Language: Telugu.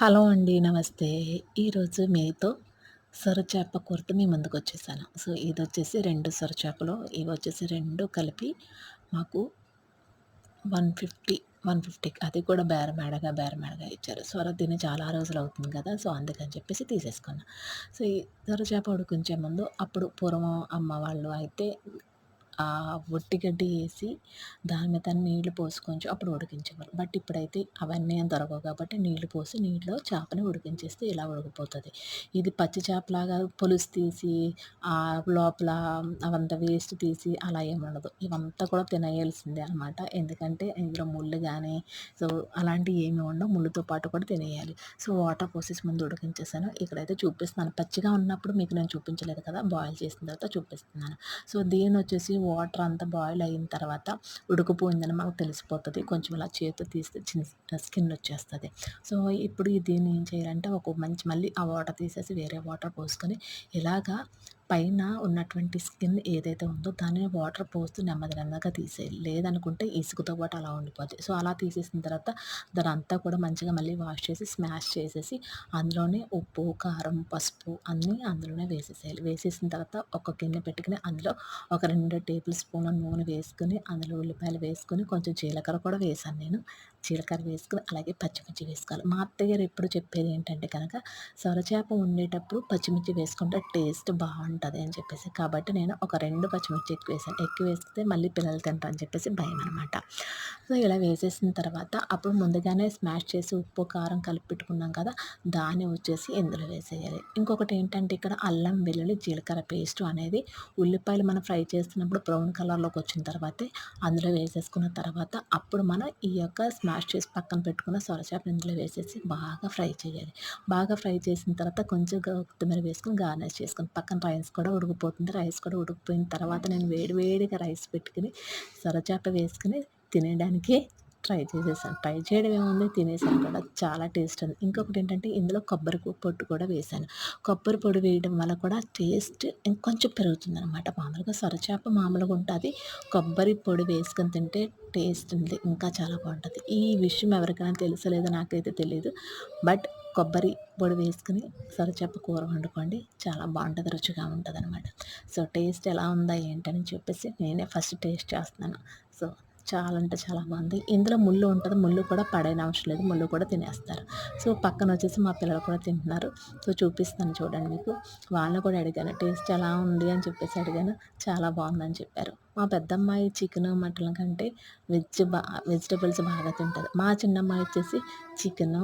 హలో అండి నమస్తే. ఈరోజు మీతో సొరచేప కూరతో మీ ముందుకు వచ్చేసాను. సో ఇది వచ్చేసి రెండు సొరచేపలు. ఇవి వచ్చేసి రెండు కలిపి మాకు వన్ ఫిఫ్టీ వన్ ఫిఫ్టీకి అది కూడా బేరమేడగా బేరమేడగా ఇచ్చారు. సొర తిని చాలా రోజులు అవుతుంది కదా సో అందుకని చెప్పేసి తీసేసుకున్నా. సో ఈ సొరచేప ఉడికించే ముందు అప్పుడు పూర్వం అమ్మ వాళ్ళు అయితే వట్టి గడ్డి వేసి దాని మీద నీళ్ళు పోసి కొంచెం అప్పుడు ఉడికించేవారు బట్ ఇప్పుడైతే అవన్నీ ఏం దొరకవు కాబట్టి నీళ్ళు పోసి నీళ్ళలో చేపని ఉడికించేస్తే ఇలా ఉడికిపోతుంది. ఇది పచ్చి చేపలాగా పులుసు తీసి ఆ లోపల అవంతా వేస్ట్ తీసి అలా ఏముండదు ఇవంతా కూడా తినేయాల్సిందే అనమాట ఎందుకంటే ఇందులో ముళ్ళు కానీ సో అలాంటివి ఏమి ఉండవు. ముళ్ళుతో పాటు కూడా తినేయాలి. సో వాటర్ పోసేసి ముందు ఉడికించేసాను. ఇక్కడైతే చూపిస్తున్నాను. పచ్చిగా ఉన్నప్పుడు మీకు నేను చూపించలేదు కదా బాయిల్ చేసిన తర్వాత చూపిస్తున్నాను. సో దీని వచ్చేసి వాటర్ అంతా బాయిల్ అయిన తర్వాత ఉడికిపోయిందని మనకు తెలిసిపోతుంది. కొంచెం ఇలా చేతితో తీస్తే చిన్న స్కిన్ వచ్చేస్తుంది. సో ఇప్పుడు దీన్ని ఏం చేయాలంటే ఒక మంచి మళ్ళీ ఆ వాటర్ తీసేసి వేరే వాటర్ పోసుకొని ఇలాగా పైన ఉన్నటువంటి స్కిన్ ఏదైతే ఉందో దాన్ని వాటర్ పోస్తూ నెమ్మది నెమ్మదిగా తీసేయాలి లేదనుకుంటే ఇసుకతో పాటు అలా ఉండిపోతుంది సో అలా తీసేసిన తర్వాత దాని అంతా కూడా మంచిగా మళ్ళీ వాష్ చేసి స్మాష్ చేసేసి అందులోనే ఉప్పు కారం పసుపు అన్నీ అందులోనే వేసేసేయాలి. వేసేసిన తర్వాత ఒక గిన్నె పెట్టుకుని అందులో ఒక రెండు టేబుల్ స్పూన్ నూనె వేసుకుని అందులో ఉల్లిపాయలు వేసుకొని కొంచెం జీలకర్ర కూడా వేసాను నేను. జీలకర్ర వేసుకుని అలాగే పచ్చిమిర్చి వేసుకోవాలి. మా అత్తగారు ఎప్పుడు చెప్పేది ఏంటంటే కనుక సొరచేప ఉండేటప్పుడు పచ్చిమిర్చి వేసుకుంటే టేస్ట్ బాగుంటుంది అని చెప్పేసి. కాబట్టి నేను ఒక రెండు పచ్చిమిర్చి ఎక్కువ వేసాను. ఎక్కువ వేస్తే మళ్ళీ పిల్లలు తింటా అని చెప్పేసి భయం అనమాట సో ఇలా వేసేసిన తర్వాత అప్పుడు ముందుగానే స్మాష్ చేసి ఉప్పు కారం కలిపి పెట్టుకున్నాం కదా దాన్ని వచ్చేసి ఇందులో వేసేయాలి. ఇంకొకటి ఏంటంటే ఇక్కడ అల్లం వెల్లుల్లి జీలకర్ర పేస్ట్ అనేది ఉల్లిపాయలు మనం ఫ్రై చేస్తున్నప్పుడు బ్రౌన్ కలర్లోకి వచ్చిన తర్వాతే అందులో వేసేసుకున్న తర్వాత అప్పుడు మనం ఈ యొక్క స్మాష్ చేసి పక్కన పెట్టుకున్న సొరచేప ఇందులో వేసేసి బాగా ఫ్రై చేయాలి. బాగా ఫ్రై చేసిన తర్వాత కొంచెం కొత్తిమీర వేసుకొని గార్నిష్ చేసుకుని పక్కన రైస్ కూడా ఉడికిపోతుంది. రైస్ కూడా ఉడికిపోయిన తర్వాత నేను వేడి వేడిగా రైస్ పెట్టుకుని సొరచేప వేసుకుని తినడానికి ట్రై చేసేసాను. ట్రై చేయడం ఏముంది తినేసాను కూడా. చాలా టేస్ట్ ఉంది. ఇంకొకటి ఏంటంటే ఇందులో కొబ్బరి పొట్టు కూడా వేసాను. కొబ్బరి పొడి వేయడం వల్ల కూడా టేస్ట్ ఇంకొంచెం పెరుగుతుంది అనమాట మామూలుగా సొరచేప మామూలుగా ఉంటుంది. కొబ్బరి పొడి వేసుకొని తింటే టేస్ట్ ఉంది. ఇంకా చాలా బాగుంటుంది. ఈ విషయం ఎవరికైనా తెలుసలేదో నాకైతే తెలియదు బట్ కొబ్బరి పొడి వేసుకుని సొరచేప కూర వండుకోండి. చాలా బాగుంటుంది రుచిగా ఉంటుంది అనమాట సో టేస్ట్ ఎలా ఉందా ఏంటని చెప్పేసి నేనే ఫస్ట్ టేస్ట్ చేస్తున్నాను. సో చాలా అంటే చాలా బాగుంది. ఇందులో ముళ్ళు ఉంటుంది. ముళ్ళు కూడా పడైన అవసరం లేదు. ముళ్ళు కూడా తినేస్తారు. సో పక్కన వచ్చేసి మా పిల్లలు కూడా తింటున్నారు. సో చూపిస్తాను చూడండి మీకు. వాళ్ళని కూడా అడిగాను. టేస్ట్ ఎలా ఉంది? అని చెప్పేసి అడిగాను. చాలా బాగుందని చెప్పారు. మా పెద్దమ్మాయి చికెన్ మటన్ కంటే వెజ్ బా వెజిటబుల్స్ బాగా తింటుంది. మా చిన్నమ్మాయి వచ్చేసి చికెను